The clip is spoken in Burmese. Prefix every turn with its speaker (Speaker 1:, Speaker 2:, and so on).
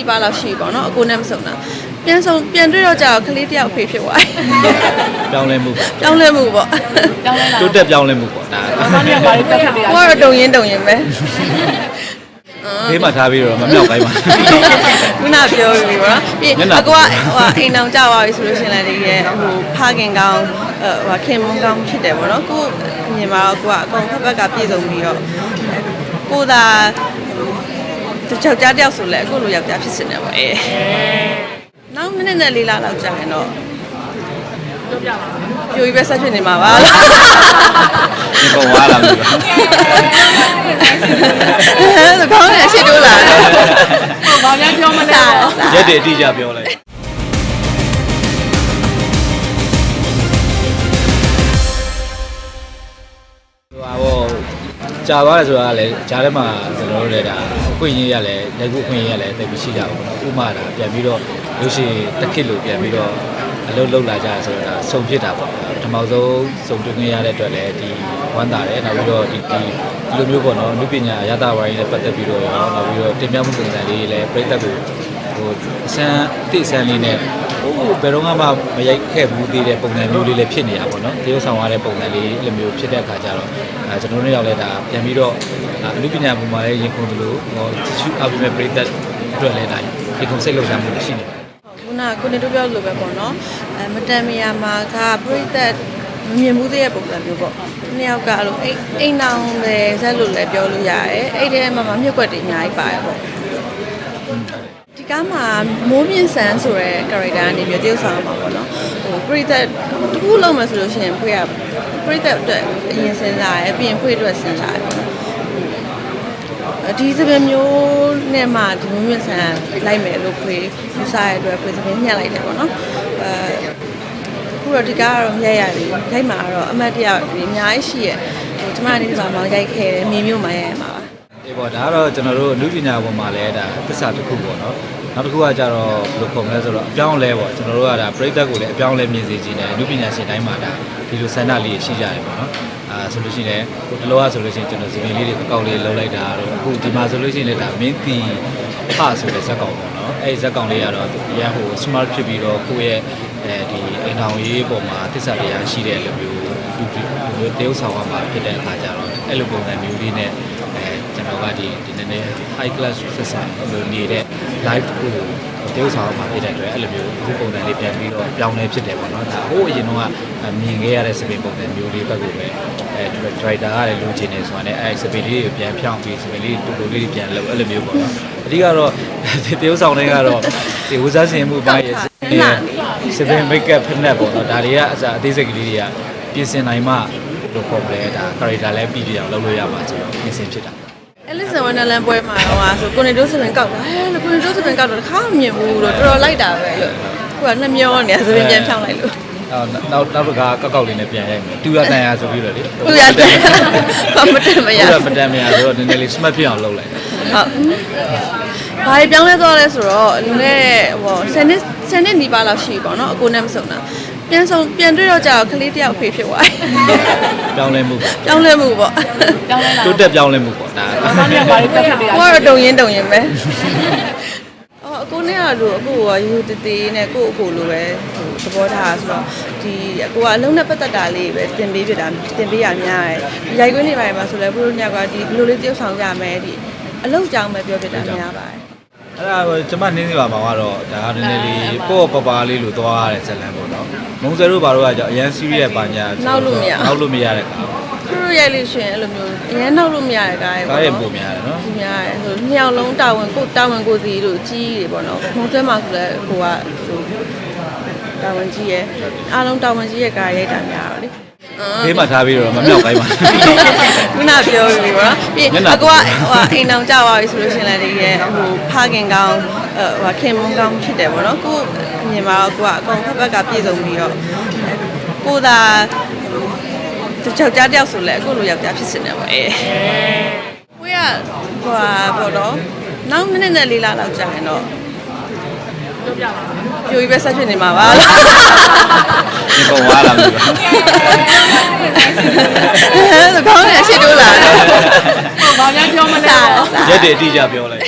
Speaker 1: နီးပါးလောက်ရှိပြီပေါ့နော်အကိုနဲ့မဆုံတာပြန်ဆုံပြန်တွေ့တော့ကြာတော့ကလေးတစ်ယောက်ဖေဖြစ်သွားတယ်
Speaker 2: ပြောင်းလဲမှုပေါ့
Speaker 1: ပြောင်းလဲမှုပေါ့
Speaker 3: တောင်းလဲလာ
Speaker 2: တိုးတက်ပြောင်းလဲမှုပေါ့ဒါ
Speaker 3: ဘာမှမပါဘူးတက်ဖြစ်နေတာ
Speaker 1: ကိုကတော့တုံရင်တုံရင်ပဲ
Speaker 2: ဘေးမှာထားပြီးတော့မမြောက်ပိုင်းပါ
Speaker 1: ခုနပြောပြီပေါ့နော်ပြီး
Speaker 2: မျက်နှာ
Speaker 1: အကိုကဟိုအိမ်အောင်ကြသွားပြီဆိုလို့ရှရင်လည်းတကယ်ဟိုဖခင်ကောင်းဟိုခင်မွန်းကောင်းဖြစ်တယ်ပေါ့နော်ကိုမြင်မှာတော့ကိုကအကုန်ဖက်ဖက်ကပြည့်စုံပြီးတော့ကိုသာ တချောက်ကြားတယောက်ဆိုလဲအခုလိုယောက်ျားဖြစ်စင်တယ်ပေါ့အေးနောက်မိနစ်နဲ့လေးလလောက်ကြာရင်တော့
Speaker 3: ပြောပြပါဦး
Speaker 1: ပြိုကြီးပဲဆက်ဖြစ်နေမှာပါ
Speaker 2: ဒီပုံသွားလာပြီ
Speaker 1: ဆိုခေါင်းနဲ့ရှစ်တိုးလာတယ်
Speaker 3: ဘာများပြောမလဲပေါ့
Speaker 2: ရက်တွေအတိအကျပြောလိုက် ကြာသွားတယ်ဆိုတာကလည်းဂျားထဲမှာကျွန်တော်တို့လည်းဒါအခွင့်အရေးရလဲလက်ခုအခွင့်အရေးရလဲတိတ်ပြီးရှိကြပါဘူး။ဥမာဒါပြန်ပြီးတော့လို့ရှိရင်တစ်ခစ်လို့ပြန်ပြီးတော့အလုပ်လုပ်လာကြဆိုတော့ဒါစုံဖြစ်တာပေါ့။ပထမဆုံးစုံတွေ့ခွင့်ရတဲ့အတွက်လည်းဒီဝမ်းသာတယ်။နောက်ပြီးတော့ဒီဒီဒီလိုမျိုးပေါ့နော်။လူပညာရတာဝိုင်းနဲ့ပတ်သက်ပြီးတော့ရောနောက်ပြီးတော့တင်ပြမှုပုံစံလေးလည်းပြည့်သက်ကိုဟိုအစမ်းတိဆန်းလေးနဲ့ဟို ဘယ်တော့မှမရိုက်ခဲ့ဘူးသေးတဲ့ပုံစံမျိုးလေးလည်းဖြစ်နေတာပေါ့နော်။တရုပ်ဆောင်ရတဲ့ပုံစံလေးလိုမျိုးဖြစ်တဲ့အခါကျတော့အဲကျွန်တော်တို့ရောက်လဲဒါပြန်ပြီးတော့အလူပညာပုံမှာလည်းရင်ခုန်သလိုဟောချစ်အပ်ပြီးမဲ့ပြည့်သက်အတွက်လည်းဒါဒီကုံစိတ်လှုပ်ရှားမှုရှိနေတယ်
Speaker 1: ခုနကကိုနေတို့ပြောလို့ပဲပေါ့နော်အဲမတန်မယာမှာကပြိသက်မမြင်မှုသေးတဲ့ပုံစံမျိုးပေါ့နှစ်ယောက်ကအဲ့လိုအိမ်အိမ်နောင်ပဲဇက်လို့လည်းပြောလို့ရတယ်အဲ့ဒီထဲမှာမှမြုပ်ွက်တွေအများကြီးပါတယ်ပေါ့ဒီ ကားမှာမိုးမြင့်ဆန်းဆိုတဲ့ character အနေမျိုးတရုပ်ဆောင်မှာပေါ့နော်ဟိုပြိသက်တခုလုံးမှဆိုလို့ရှိရင်ဖွေးရပြိသက်အတွက်အရင်စဉ်းစားရပြီးရင်ဖွေးအတွက်စဉ်းစားရပေါ့နော်ဒီစပင်မျိုးနဲ့မှဒီမျိုးမြင့်ဆန်လိုက်မယ်လို့ခွေယူဆရတဲ့အတွက်ခွေစပင်ညှက်လိုက်တယ်ပေါ့နော်အဲခုတော့ဒီကားကတော့မရိုက်ရဘူးရိုက်မှာကတော့အမတ်တရအများကြီးရှိရဲ့ဟိုကျမအနေနဲ့မှရိုက်ခဲ့တယ်မြေမျိုးမှရိုက်ရမှာပါ
Speaker 2: ဒီပေါ့ဒါကတော့ကျွန်တော်တို့အမှုပညာပေါ်မှာလည်းဒါသစ္စာတစ်ခုပေါ့နော် နောက်တစ်ခုကကြတော့ဘယ်လိုခေါ်မလဲဆိုတော့အပြောင်းအလဲပေါ့ကျွန်တော်တို့ကဒါပြိသက်ကိုလည်းအပြောင်းအလဲမြင်စေချင်တယ်အမှုပညာရှင်တိုင်းမှာဒါဒီလိုဆန္ဒလေးရှိကြတယ်ပေါ့နော်အာဆိုလို့ရှိရင်ဟိုတလောကဆိုလို့ရှိရင်ကျွန်တော်စပင်လေးတွေအကောက်လေးလှုပ်လိုက်တာတော့အခုဒီမှာဆိုလို့ရှိရင်လည်းဒါမင်းတီဖဆိုတဲ့ဇက်ကောင်ပေါ့နော်အဲ့ဒီဇက်ကောင်လေးကတော့ရန်ဟို smart ဖြစ်ပြီးတော့ကိုယ့်ရဲ့အဲဒီအိမ်ထောင်ရေးပေါ်မှာသစ္စာတရားရှိတဲ့လိုမျိုးလူလူတရုပ်ဆောင်ရမှာဖြစ်တဲ့အခါကျတော့အဲ့လိုပုံစံမျိုးလေးနဲ့အဲ ကျွန်တော်ကဒီဒီနည်းနည်း high class ဆက်ဆံလို့နေတဲ့ live ကိုတရုပ်ဆောင်ရမှာဖြစ်တဲ့အတွက်အဲ့လိုမျိုးဒီပုံစံလေးပြန်ပြီးတော့ပြောင်းလဲဖြစ်တယ်ပေါ့နော်ဒါဟိုးအရင်တော့ကမြင်ခဲ့ရတဲ့စပင်ပုံစံမျိုးလေးဘက်ကိုပဲအဲ director ကလည်းလိုချင်နေဆိုတာနဲ့အဲစပင်လေးကိုပြန်ဖြောင်းပြီးစပင်လေးတူတူလေးပြန်လုပ်အဲ့လိုမျိုးပေါ့နော်အဓိကတော့တရုပ်ဆောင်တွေကတော့ဒီဝစားစင်မှုပိုင်းရဲ့စပင်မိတ်ကပ်ဖက်နက်ပေါ့နော်ဒါတွေကအစားအသေးစိတ်ကလေးတွေကပြင်ဆင်နိုင်မှလို့ခေါ်လဲဒါ character လည်းပြီးပြအောင်လုပ်လို့ရမှာဆိုတော့ပြင်ဆင်ဖြစ်တာ
Speaker 1: အဲလစ်ဆန်ဝန်ဒလန်ပွဲမှာတော့ဟာဆိုကိုနေတို့စပင်ကောက်တာဟဲလို့ကိုနေတို့စပင်ကောက်တော့တစ်ခါမမြင်ဘူးလို့တော်တော်လိုက်တာပဲလို့ခုကနှစ်မျောနေစပင်ပြန်ဖြောင်းလိုက်လို့
Speaker 2: အော်နောက်နောက်တစ်ခါကောက်ကောက်လေးနဲ့ပြန်ရိုက်မယ်တူရတန်ရဆိုပြီးတော့လေ
Speaker 1: သူရတယ်ဘာမတက်မရ
Speaker 2: တူရမတန်မရဆိုတော့နည်းနည်းလေး smart ဖြစ်အောင်လုပ်လိုက်တယ်
Speaker 1: ဟုတ်ဘာပြောင်းလဲသွားလဲဆိုတော့လူနဲ့ဟို10နှစ်10နှစ်နီးပါးလောက်ရှိပြီပေါ့နော်အကိုနဲ့မဆုံတာ ပြန်ဆုံပြန်တွေ့တော့ကြာတော့ကလေးတစ်ယောက်ဖေဖြစ်သွားတယ်
Speaker 2: ပြောင်းလဲမှုပေါ့
Speaker 1: ပြောင်းလဲမှုပေါ့
Speaker 3: တောင်းလဲလာ
Speaker 2: တိုးတက်ပြောင်းလဲမှုပေါ့ဒါ
Speaker 3: ဘာမှမပါဘူးတက်ဖြစ်နေတာ
Speaker 1: ကိုကတော့တုံရင်တုံရင်ပဲအော်အကိုနဲ့ကလို့အကိုကယူတည်တည်နဲ့ကို့အကိုလိုပဲဟိုသဘောထားဆိုတော့ဒီအကိုကအလုံးနဲ့ပတ်သက်တာလေးပဲတင်ပေးပြတာတင်ပေးရများတယ်ဒီရိုက်ခွင်းနေပါမှာဆိုလဲဘုရိုညကဒီဘယ်လိုလေးတယောက်ဆောင်ကြမယ်ဒီအလောက်ကြောင်ပဲပြောပြတာများပါတယ်
Speaker 2: အဲ့ဒါကိုကျွန်မနင်းနေပါမှာကတော့ဒါကနည်းနည်းလေးပေါ့ပပါလေးလို့သွားရတဲ့ဇက်လန်ပေါ့နော်မုံစဲတို့ဘာလို့ကကြောင့်အရန် serious ပါညာနောက်လို့မရတဲ့ကား
Speaker 1: သူတို့ရိုက်လို့ရှိရင်အဲ့လိုမျိုးအရင်နောက်လို့မရတဲ့ကားရေ
Speaker 2: ကားရဲ့ပုံများတယ်နော်
Speaker 1: ပုံများတယ်ဆိုနှစ်ယောက်လုံးတာဝန်ကိုတာဝန်ကိုစီလို့ကြီးတွေပေါ့နော်ခုံးသွဲမှာဆိုလဲဟိုကဟိုတာဝန်ကြီးရဲ့အားလုံးတာဝန်ကြီးရဲ့ကားရိုက်တာများတော့လေ
Speaker 2: ဘေးမှာထားပြီးတော့မမြောက်ပိုင်းပါ
Speaker 1: ခုနပြောပြီပေါ့နော်ပြီး
Speaker 2: မျက်နှာ
Speaker 1: အကွာဟိုအိမ်အောင်ကြသွားပြီဆိုလို့ရှိရင်လည်းတကယ်ဟိုဖခင်ကောင်းဟိုခင်မွန်းကောင်းဖြစ်တယ်ပေါ့နော်ကိုမြင်မှာတော့ကိုကအကုန်ဖက်ဖက်ကပြည့်စုံပြီးတော့ကိုသာတချောက်ကြားတယောက်ဆိုလဲအခုလိုယောက်ျားဖြစ်စင်တယ်ပေါ့အေးကိုရဟိုဟာပေါ့တော့နောက်မိနစ်နဲ့လေးလလောက်ကြာရင်တော့
Speaker 3: ပြောပြပါဦး
Speaker 1: ပြိုကြီးပဲဆက်ဖြစ်နေမှာပါ
Speaker 2: ဒီပုံသွားလာပြီ
Speaker 1: ဆိုခေါင်းနဲ့ရှစ်တိုးလာတယ်
Speaker 3: ဘာများပြောမလဲပေါ့
Speaker 2: ရက်တွေအတိအကျပြောလိုက်